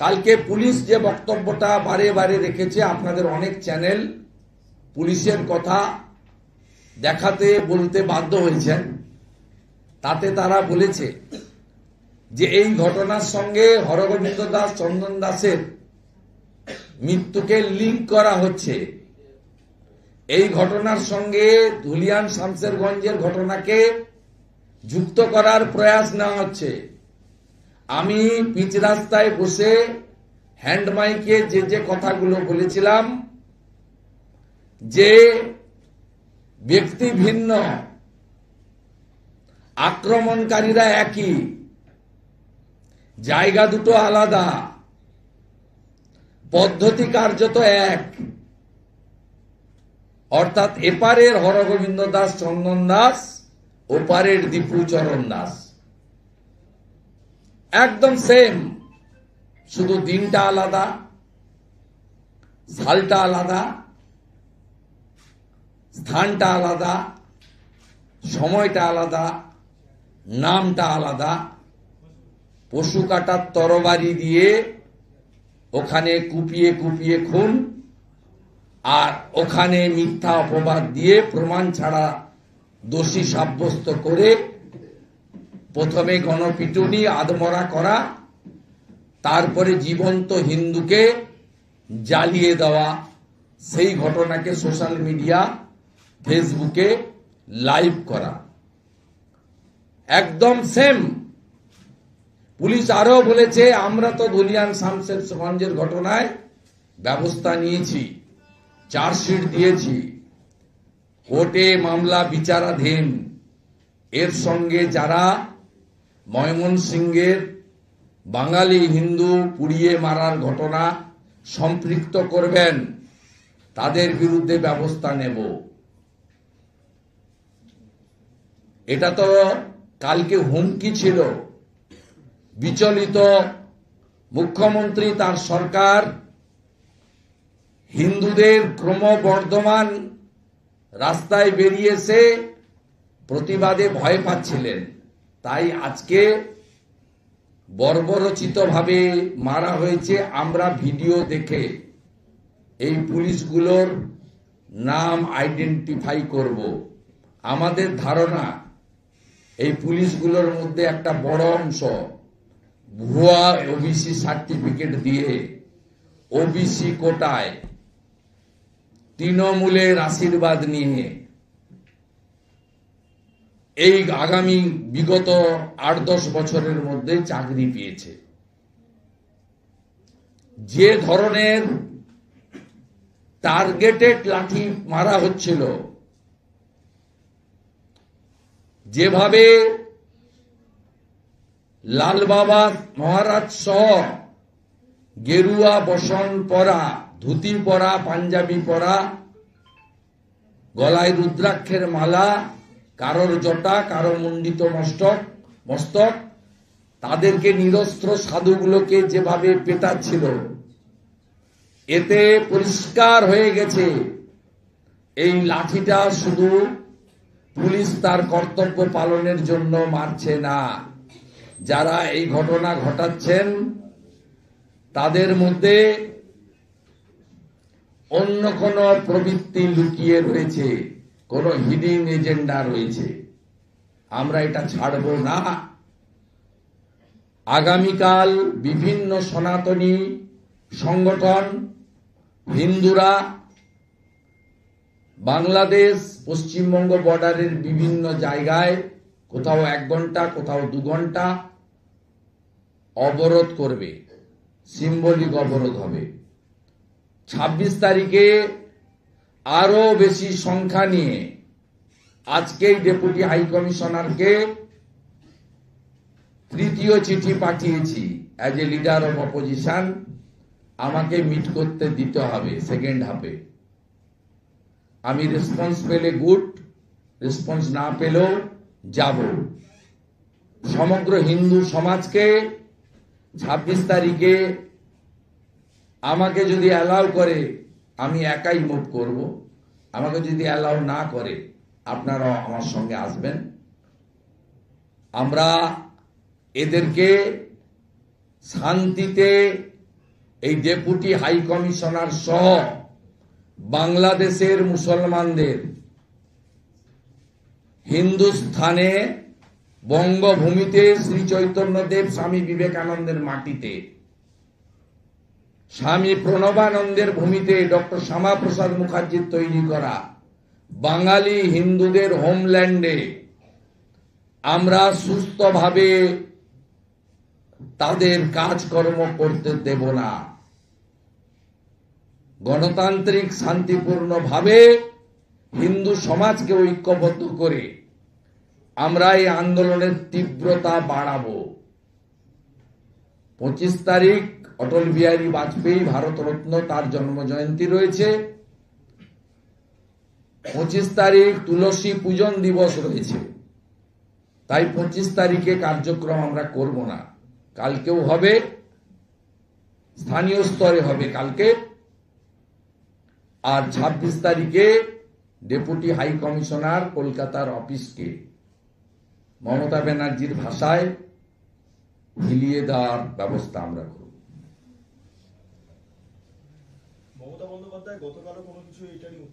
কালকে পুলিশ যে বক্তব্যটা বারে বারে রেখেছে, আপনাদের অনেক চ্যানেল পুলিশের কথা দেখাতে বলতে বাধ্য হয়েছেন। তাতে তারা বলেছে যে এই ঘটনার সঙ্গে হরগোবিন্দ দাস, চন্দন দাসের মৃত্যুকে লিঙ্ক করা হচ্ছে। এই ঘটনার সঙ্গে ধুলিয়ান শামসেরগঞ্জের ঘটনাকে যুক্ত করার প্রয়াস নেওয়া হচ্ছে। আমি পিচ রাস্তায় বসে হ্যান্ড মাইকে যে যে কথাগুলো বলেছিলাম, যে ব্যক্তি ভিন্ন, আক্রমণকারীরা একই, জায়গা দুটো আলাদা, পদ্ধতি কার্যত এক। অর্থাৎ এপারের হরগোবিন্দ দাস চন্দন দাস, ওপারের দীপুচরণ দাস। একদম সেম শুধু দিনটা আলাদা সালটা আলাদা, স্থানটা আলাদা, সময়টা আলাদা, নামটা আলাদা। পশু কাটার তরবারি দিয়ে ওখানে কুপিয়ে কুপিয়ে খুন, আর ওখানে মিথ্যা অপবাদ দিয়ে প্রমাণ ছাড়া দোষী সাব্যস্ত করে প্রথমে গণপিটুনি, আদমরা করা, তারপরে জীবন্ত হিন্দুকে জ্বালিয়ে দেওয়া, সেই ঘটনাকে সোশ্যাল মিডিয়া, ফেসবুকে লাইভ করা। একদম সেম। পুলিশ আরও বলেছে, আমরা তো ধুলিয়ান শামসের সমাজের ঘটনায় ব্যবস্থা নিয়েছি, চার্জশিট দিয়েছি। কোর্টে মামলা বিচারাধীন। এর সঙ্গে যারা ময়মনসিংহের বাঙালি হিন্দু পুড়িয়ে মারার ঘটনা সম্পৃক্ত করবেন। তাদের বিরুদ্ধে ব্যবস্থা নেব। এটা তো কালকে হুমকি ছিল। বিচলিত মুখ্যমন্ত্রী তার সরকার হিন্দুদের ক্রমবর্ধমান রাস্তায় বেরিয়েছে প্রতিবাদে ভয় পাচ্ছিলেন। তাই আজকে বর্বরচিতভাবে মারা হয়েছে আমরা ভিডিও দেখে। এই পুলিশগুলোর নাম আইডেন্টিফাই করব। আমাদের ধারণা, এই পুলিশগুলোর মধ্যে একটা বড় অংশ ভুয়া ওবিসি সার্টিফিকেট দিয়ে ওবিসি কোটায় তৃণমূলের আশীর্বাদ নিয়ে এই আগামী বিগত আট দশ বছরের মধ্যে চাকরি পেয়েছে। যে ধরনের টার্গেটেড লাঠি মারা হচ্ছিল, যেভাবে লাল বাবা মহারাজ সহ গেরুয়া বসন পরা, ধুতি পরা, পাঞ্জাবি পরা, গলায় রুদ্রাক্ষের মালা কারোর জটা, কারোর মণ্ডিত মস্তক মস্তক, তাদেরকে নিরস্ত্র সাধুগুলোকে যেভাবে পেটাচ্ছিল, এতে পরিষ্কার হয়ে গেছে। এই লাঠিটা শুধু পুলিশ তার কর্তব্য পালনের জন্য মারছে না। যারা এই ঘটনা ঘটাচ্ছেন, তাদের মধ্যে অন্য কোন প্রবৃত্তি লুকিয়ে রয়েছে। কোন হিডিং এজেন্ডা রয়েছে। আমরা এটা ছাড়ব না। আগামীকাল বিভিন্ন সনাতনী সংগঠন, হিন্দুরা, বাংলাদেশ, পশ্চিমবঙ্গ বর্ডারের বিভিন্ন জায়গায় কোথাও এক ঘণ্টা, কোথাও দু ঘণ্টা অবরোধ করবে। সিম্বলিক অবরোধ হবে। ছাব্বিশ তারিখে আরও বেশি সংখ্যা নিয়ে আজকেই ডেপুটি হাই কমিশনারকে তৃতীয় চিঠি পাঠিয়েছি as a leader of opposition আমাকে মিট করতে দিতে হবে সেকেন্ড হাফে আমি রেসপন্স পেলে গুড রেসপন্স না পেলেও যাব। সমগ্র হিন্দু সমাজকে ছাব্বিশ তারিখে আমাকে যদি অ্যালাউ করে আমি একাই মুভ করব। আমাকে যদি অ্যালাউ না করে, আপনারাও আমার সঙ্গে আসবেন। আমরা এদেরকে শান্তিতে এই ডেপুটি হাই কমিশনার সহ বাংলাদেশের মুসলমানদের হিন্দুস্থানে বঙ্গভূমিতে শ্রী চৈতন্যদেব স্বামী বিবেকানন্দের মাটিতে স্বামী প্রণবানন্দের ভূমিতে ডক্টর শ্যামাপ্রসাদ মুখার্জির তৈরি করা। বাঙালি হিন্দুদের হোমল্যান্ডে আমরা সুস্থভাবে তাদের কাজকর্ম করতে দেব না। গণতান্ত্রিক শান্তিপূর্ণভাবে হিন্দু সমাজকে ঐক্যবদ্ধ করে আমরা এই আন্দোলনের তীব্রতা বাড়াবো। পঁচিশ তারিখ অটল বিহারী বাজপেয়ী ভারতরত্ন তার জন্ম জয়ন্তী রয়েছে। পঁচিশ তারিখ তুলসী পূজন দিবস রয়েছে। তাই পঁচিশ তারিখে কার্যক্রম আমরা করব না। কালকেও হবে, স্থানীয় স্তরে হবে কালকে। আর ছাব্বিশ তারিখে ডেপুটি হাই কমিশনার কলকাতার অফিসকে। মমতা ব্যানার্জির ভাষায় হিলিয়ে দেওয়ার ব্যবস্থা আমরা করব। মমতা বন্দ্যোপাধ্যায় গতকালও কোনো কিছু এটা নিয়ে